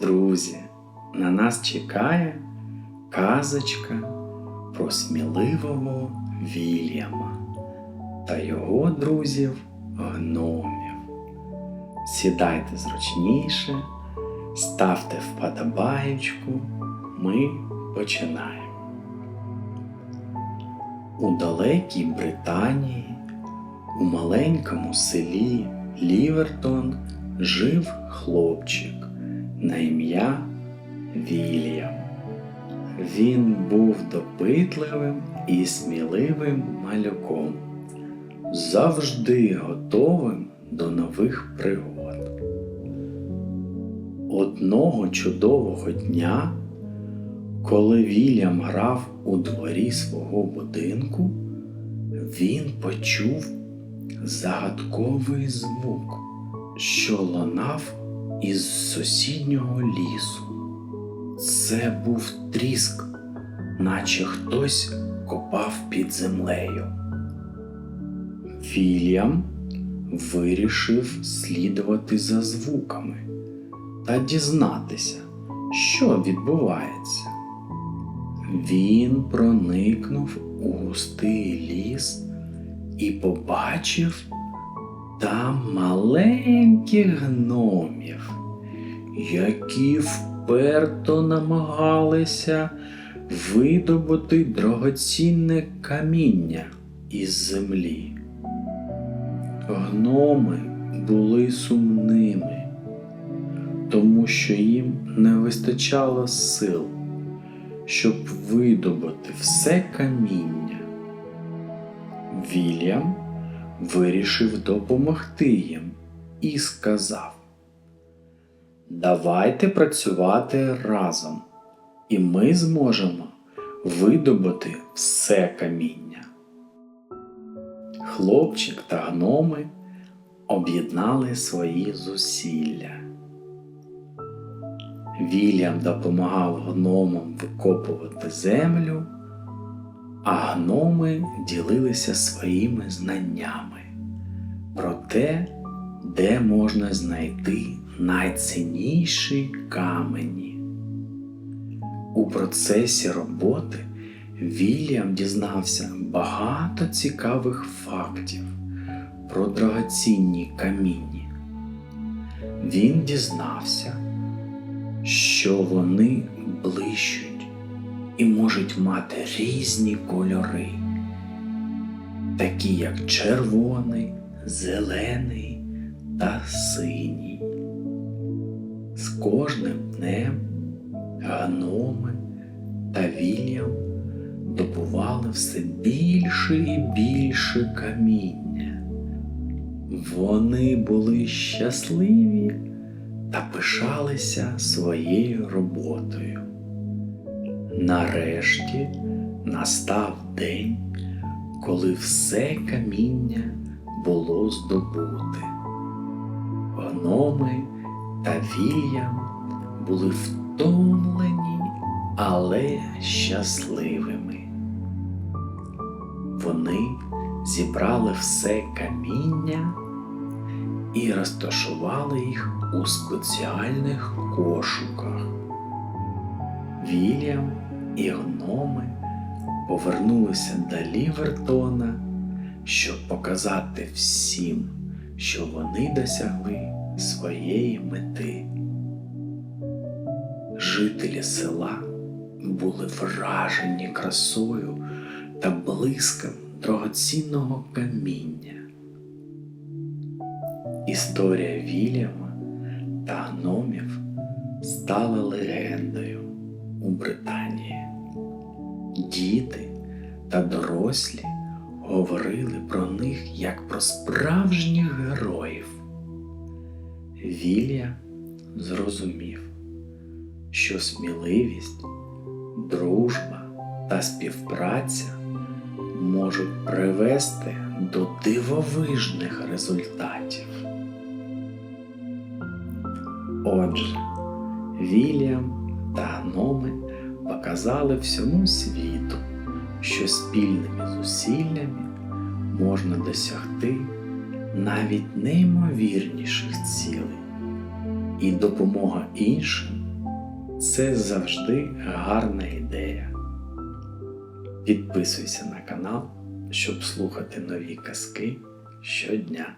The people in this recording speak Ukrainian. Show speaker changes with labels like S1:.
S1: Друзі, на нас чекає казочка про сміливого Вільяма та його друзів гномів. Сідайте зручніше, ставте вподобаєчку, ми починаємо. У далекій Британії, у маленькому селі Лівертон жив хлопчик на ім'я Вільям. Він був допитливим і сміливим малюком, завжди готовим до нових пригод. Одного чудового дня, коли Вільям грав у дворі свого будинку, він почув загадковий звук, що лунав із сусіднього лісу. Це був тріск, наче хтось копав під землею. Вільям вирішив слідувати за звуками та дізнатися, що відбувається. Він проникнув у густий ліс і побачив там маленьких гномів, які вперто намагалися видобути дорогоцінне каміння із землі. Гноми були сумними, тому що їм не вистачало сил, щоб видобути все каміння. Вільям вирішив допомогти їм і сказав: Давайте працювати разом, і ми зможемо видобути все каміння. Хлопчик та гноми об'єднали свої зусилля. Вільям допомагав гномам викопувати землю, а гноми ділилися своїми знаннями про те, де можна знайти найцінніші камені. У процесі роботи Вільям дізнався багато цікавих фактів про драгоцінні каміння. Він дізнався, що вони блищуть і можуть мати різні кольори, такі як червоний, зелений та синій. З кожним днем гноми та Вільям добували все більше і більше каміння. Вони були щасливі та пишалися своєю роботою. Нарешті настав день, коли все каміння було здобуте. Гноми та Вільям були втомлені, але щасливими. Вони зібрали все каміння і розташували їх у спеціальних кошуках. Вільям і гноми повернулися до Лівертона, щоб показати всім, що вони досягли своєї мети. Жителі села були вражені красою та блиском дорогоцінного каміння. Історія Вільяма та гномів стала легендою у Британії. Діти та дорослі говорили про них як про справжніх героїв. Вільям зрозумів, що сміливість, дружба та співпраця можуть привести до дивовижних результатів. Отже, Вільям та гноми показали всьому світу, що спільними зусиллями можна досягти навіть неймовірніших цілей, і допомога іншим це завжди гарна ідея. Підписуйся на канал, щоб слухати нові казки щодня.